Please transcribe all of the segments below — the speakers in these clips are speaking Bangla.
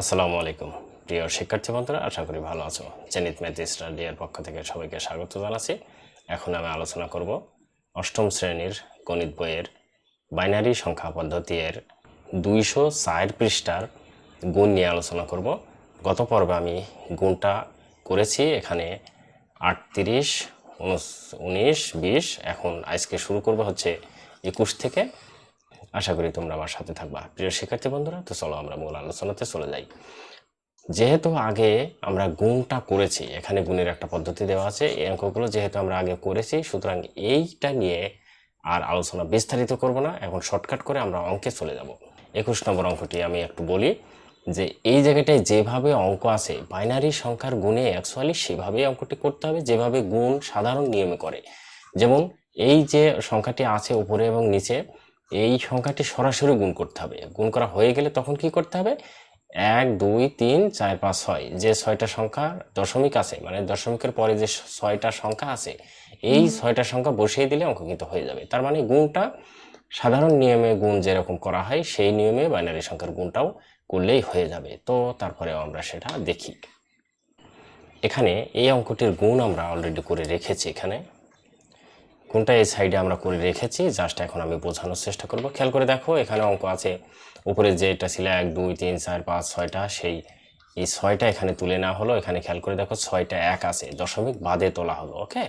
আসসালামু আলাইকুম। প্রিয় শিক্ষার্থী বন্ধুরা, আশা করি ভালো আছো। জেনিত ম্যাথ স্টাডিয়ার পক্ষ থেকে সবাইকে স্বাগত জানাচ্ছি। এখন আমি আলোচনা করব অষ্টম শ্রেণির গণিত বইয়ের বাইনারি সংখ্যা পদ্ধতি এর দুইশো ষাট পৃষ্ঠার গুণ নিয়ে আলোচনা করব। গত পর্বে আমি গুণটা করেছি, এখানে আটত্রিশ উনিশ, বিশ। এখন আজকে শুরু করব হচ্ছে একুশ থেকে। আশা করি তোমরা আমার সাথে থাকবা। প্রিয় শিক্ষার্থী বন্ধুরা, তো চলো আমরা মূল আলোচনাতে চলে যাই। যেহেতু আগে আমরা গুণটা করেছি, এখানে গুণের একটা পদ্ধতি দেওয়া আছে, এই অঙ্কগুলো যেহেতু আমরা আগে করেছি, সুতরাং এইটা নিয়ে আর আলোচনা বিস্তারিত করব না, এখন শর্টকাট করে আমরা অঙ্কে চলে যাব। একুশ নম্বর অঙ্কটি আমি একটু বলি যে, এই জায়গাটায় যেভাবে অঙ্ক আছে, বাইনারি সংখ্যার গুণে অ্যাকচুয়ালি সেভাবেই অঙ্কটি করতে হবে, যেভাবে গুণ সাধারণ নিয়মে করে। যেমন এই যে সংখ্যাটি আছে উপরে এবং নিচে এই সংখ্যাটি সরাসরি গুণ করতে হবে। গুণ করা হয়ে গেলে তখন কি করতে হবে? এক দুই তিন চার পাঁচ ছয়। যে ছয়টা সংখ্যা দশমিক আছে মানে দশমিকের পরে যে ছয়টা সংখ্যা আছে এই ছয়টা সংখ্যা বসিয়ে দিলে অঙ্ক কিন্তু হয়ে যাবে। তার মানে গুণটা সাধারণ নিয়মে গুণ যেরকম করা হয় সেই নিয়মে বাইনারি সংখ্যার গুণটাও করলেই হয়ে যাবে। তো তারপরেও আমরা সেটা দেখি। এখানে এই অঙ্কটির গুণ আমরা অলরেডি করে রেখেছি এখানে। কোনটা এই সাইডে আমরা করে রেখেছি জাস্ট এখন আমি বোঝানোর চেষ্টা করব। খেয়াল করে দেখো, এখানে অঙ্ক আছে, উপরে যেটা ছিল এক, দুই, তিন, চার, পাঁচ, ছয়টা, সেই এই ছয়টা এখানে তুলে নেওয়া হলো। এখানে খেয়াল করে দেখো, ছয়টা এক আছে, দশমিক বাদে তোলা হলো ওকে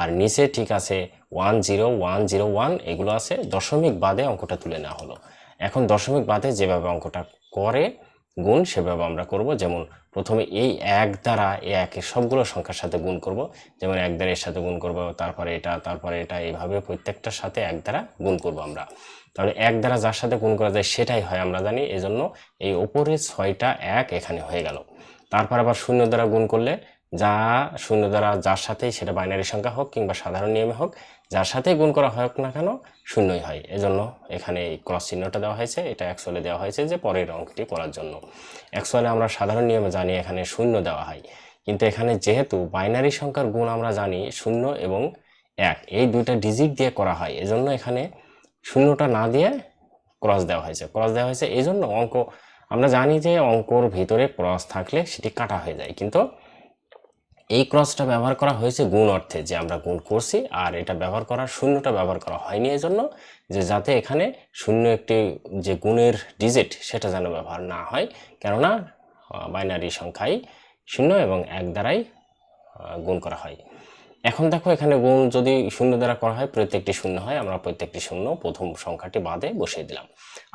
আর নিচে ঠিক আছে one zero one zero one এগুলো আছে, দশমিক বাদে অঙ্কটা তুলে নেওয়া হলো। এখন দশমিক বাদে যেভাবে অঙ্কটা করে গুণ সেভাবে আমরা করব। যেমন প্রথমে এই এক দ্বারা এই একের সবগুলো সংখ্যার সাথে গুণ করব। যেমন এক দ্বারা এর সাথে গুণ করব, তারপরে এটা তারপরে এটা, এইভাবে প্রত্যেকটার সাথে এক দ্বারা গুণ করব আমরা। তাহলে এক দ্বারা যার সাথে গুণ করা যায় সেটাই হয় আমরা জানি। এজন্য এই ওপরে ছয়টা এক এখানে হয়ে গেল। তারপর আবার শূন্য দ্বারা গুণ করলে যা শূন্য দ্বারা যার সাথেই সেটা বাইনারি সংখ্যা হোক কিংবা সাধারণ নিয়মে হোক, যার সাথেই গুণ করা হোক না কেন, শূন্যই হয়। এজন্য এখানে এই ক্রস চিহ্নটা দেওয়া হয়েছে। এটা অ্যাকচুয়ালি দেওয়া হয়েছে যে পরের অঙ্কটি করার জন্য। অ্যাকচুয়ালি আমরা সাধারণ নিয়মে জানি এখানে শূন্য দেওয়া হয়। কিন্তু এখানে যেহেতু বাইনারি সংখ্যার গুণ আমরা জানি শূন্য এবং এক, এই দুইটা ডিজিট দিয়ে করা হয়। এজন্য এখানে শূন্যটা না দিয়ে ক্রস দেওয়া হয়েছে। ক্রস দেওয়া হয়েছে এই জন্য অঙ্ক, আমরা জানি যে অঙ্কর ভিতরে ক্রস থাকলে সেটি কাটা হয়ে যায়। কিন্তু এই ক্রসটা ব্যবহার করা হয়েছে গুণ অর্থে, যে আমরা গুণ করছি আর এটা ব্যবহার করার শূন্যটা ব্যবহার করা হয়নি এই জন্য যে যাতে এখানে শূন্য একটি যে গুণের ডিজিট সেটা যেন ব্যবহার না হয়। কেননা বাইনারি সংখ্যাই শূন্য এবং এক দ্বারাই গুণ করা হয়। এখন দেখো এখানে গুণ যদি শূন্য দ্বারা করা হয়, প্রত্যেকটি শূন্য হয়, আমরা প্রত্যেকটি শূন্য প্রথম সংখ্যাটি বাদে বসিয়ে দিলাম।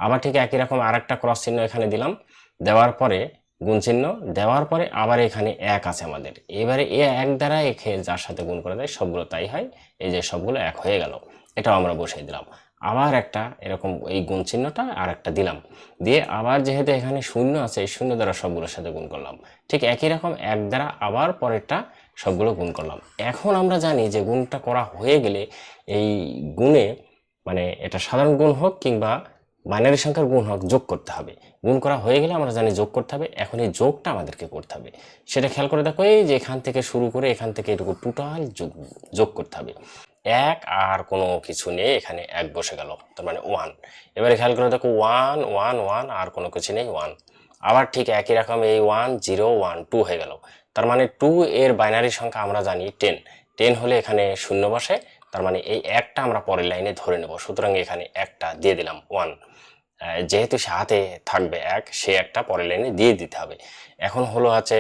আবার ঠিক একই রকম আরেকটা ক্রস চিহ্ন এখানে দিলাম। দেওয়ার পরে গুণ চিহ্ন দেওয়ার পরে আবার এখানে এক আছে আমাদের। এবারে এ এক দ্বারা এখে যার সাথে গুণ করা যায়, সবগুলো তাই হয়। এই যে সবগুলো এক হয়ে গেল। এটাও আমরা বসিয়ে দিলাম। আবার একটা এরকম এই গুণ চিহ্নটা আর একটা দিলাম। দিয়ে আবার যেহেতু এখানে শূন্য আছে, এই শূন্য দ্বারা সবগুলোর সাথে গুণ করলাম। ঠিক একই রকম এক দ্বারা আবার পরেরটা সবগুলো গুণ করলাম। এখন আমরা জানি যে গুণটা করা হয়ে গেলে এই গুণে মানে এটা সাধারণ গুণ হোক কিংবা বাইনারি সংখ্যার গুণ হোক যোগ করতে হবে। গুণ করা হয়ে গেলে আমরা জানি যোগ করতে হবে, এখন এই যোগটা আমাদেরকে করতে হবে। সেটা খেয়াল করে দেখো, এই যে এখান থেকে শুরু করে এখান থেকে এটুকু টোটাল যোগ যোগ করতে হবে। এক আর কোনো কিছু নেই, এখানে এক বসে গেল, তার মানে ওয়ান এবারে খেয়াল করে দেখো ওয়ান ওয়ান ওয়ান আর কোনো কিছু নেই ওয়ান আবার ঠিক একই রকম এই ওয়ান জিরো ওয়ান টু হয়ে গেল। তার মানে টু এর বাইনারি সংখ্যা আমরা জানি টেন টেন হলে এখানে শূন্য বসে তার মানে এই একটা আমরা পরের লাইনে ধরে নেব। সুতরাং এখানে একটা দিয়ে দিলাম ওয়ান যেহেতু সে হাতে থাকবে এক, সে একটা পরের লাইনে দিয়ে দিতে হবে। এখন হলো আছে,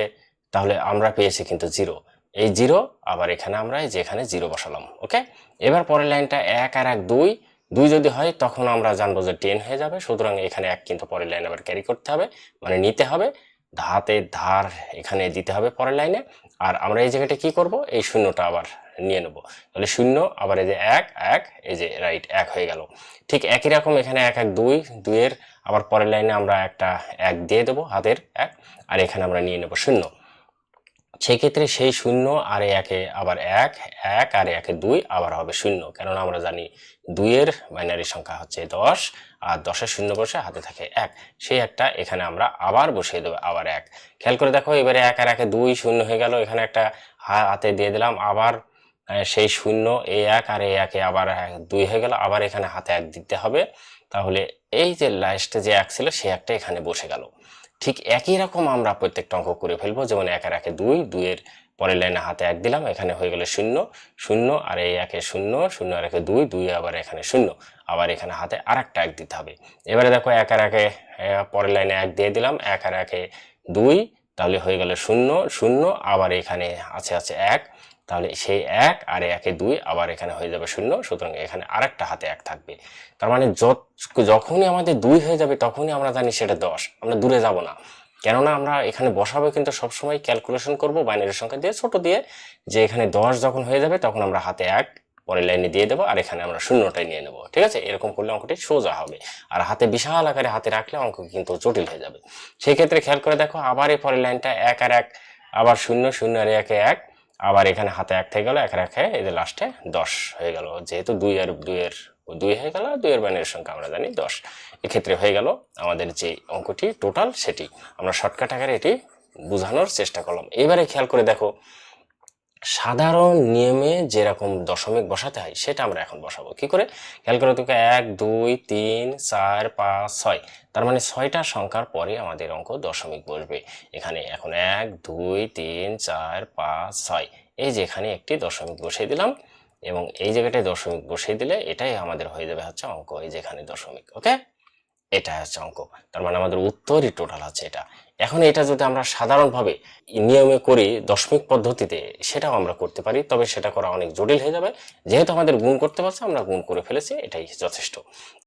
তাহলে আমরা পেয়েছি কিন্তু জিরো এই জিরো আবার এখানে আমরা যেখানে জিরো বসালাম ওকে এবার পরের লাইনটা এক আর এক দুই। দুই যদি হয়, তখন আমরা জানব যে টেন হয়ে যাবে। সুতরাং এখানে এক কিন্তু পরের লাইন আবার ক্যারি করতে হবে মানে নিতে হবে। হাতে ধার এখানে দিতে হবে পরের লাইনে। আর আমরা এই জায়গাটা কি করব? এই শূন্যটা আবার নিয়ে নেব। তাহলে শূন্য, আবার এই যে এক এক, এই যে রাইট এক হয়ে গেল। ঠিক একই রকম এখানে এক এক, দুই, দুইয়ের, আবার পরের লাইনে আমরা একটা এক দিয়ে দেবো, হাতের এক, আর এখানে আমরা নিয়ে নেব শূন্য। সেক্ষেত্রে সেই শূন্য আর একে আবার এক এক আর একে দুই আবার হবে শূন্য। কেননা আমরা জানি দুইয়ের বাইনারি সংখ্যা হচ্ছে দশ আর দশের শূন্য বসে হাতে থাকে এক। সেই একটা এখানে আমরা আবার বসিয়ে দেবো আবার এক। খেয়াল করে দেখো এবারে এক আর একে দুই শূন্য হয়ে গেল, এখানে একটা হাতে দিয়ে দিলাম, আবার সেই শূন্য, এ এক আর এই একে আবার দুই হয়ে গেল, আবার এখানে হাতে এক দিতে হবে। তাহলে এই যে লাস্টে যে এক ছিল, সে একটা এখানে বসে গেল। ঠিক একই রকম আমরা প্রত্যেকটা অঙ্ক করে ফেলব। যেমন একের একে দুই দুইয়ের পরের লাইনে হাতে এক দিলাম এখানে হয়ে গেল শূন্য শূন্য আর এই একে শূন্য শূন্য আর একে দুই দুই আবার এখানে শূন্য আবার এখানে হাতে আর একটা এক দিতে হবে। এবারে দেখো একে আহ, পরের লাইনে এক দিয়ে দিলাম এক আর একে দুই তাহলে হয়ে গেল শূন্য শূন্য আবার এখানে আছে আছে এক। তাহলে সেই এক আর একে দুই আবার এখানে হয়ে যাবে শূন্য, সুতরাং এখানে আরেকটা হাতে এক থাকবে। তার মানে যখনই আমাদের দুই হয়ে যাবে, তখনই আমরা জানি সেটা দশ। আমরা দূরে যাব না। কেননা আমরা এখানে বসাবো কিন্তু সবসময় ক্যালকুলেশন করব বাইনারি সংখ্যা দিয়ে, ছোট দিয়ে, যে এখানে দশ যখন হয়ে যাবে, তখন আমরা হাতে এক, পরের লাইনে দিয়ে দেবো, আর এখানে আমরা শূন্যটাই নিয়ে নেব। ঠিক আছে? এরকম করলে অঙ্কটি সোজা হবে। আর হাতে বিশাল আকারে হাতে রাখলে অঙ্ক কিন্তু জটিল হয়ে যাবে। সেই ক্ষেত্রে খেয়াল করে দেখো, আবার এই পরের লাইনটা এক আর এক, আবার শূন্য শূন্য আর একে এক আবার এখানে হাতে এক থেকে গেল, এক রেখে এই যে লাস্টে দশ হয়ে গেল। যেহেতু দুই আর দুইয়ের দুই হয়ে গেল দুইয়ের বাইনের সংখ্যা আমরা জানি দশ। এক্ষেত্রে হয়ে গেল আমাদের যে অঙ্কটি টোটাল সেটি। আমরা শর্টকাট আকারে এটি বোঝানোর চেষ্টা করলাম। এবারে খেয়াল করে দেখো সাধারণ নিয়মে যেরকম দশমিক বসাতে হয়, সেটা আমরা এখন বসাবো। কি করে? খেয়াল করে তোকে এক, দুই, তিন, চার, পাঁচ, ছয়। তার মানে ছয়টা সংখ্যার পরে আমাদের অঙ্ক দশমিক বসবে। এখানে এখন এক, দুই, তিন, চার, পাঁচ, ছয়। এই যে এখানে একটি দশমিক বসিয়ে দিলাম এবং এই জায়গাটায় দশমিক বসিয়ে দিলে এটাই আমাদের হয়ে যাবে হচ্ছে অঙ্ক। এই যেখানে দশমিক, ওকে? এটা হচ্ছে অঙ্ক। তার মানে আমাদের উত্তরই টোটাল আছে এটা। এখন এটা যদি আমরা সাধারণভাবে নিয়মে করি দশমিক পদ্ধতিতে, সেটাও আমরা করতে পারি, তবে সেটা করা অনেক জটিল হয়ে যাবে। যেহেতু আমাদের গুণ করতে পারছে, আমরা গুণ করে ফেলেছি, এটাই যথেষ্ট।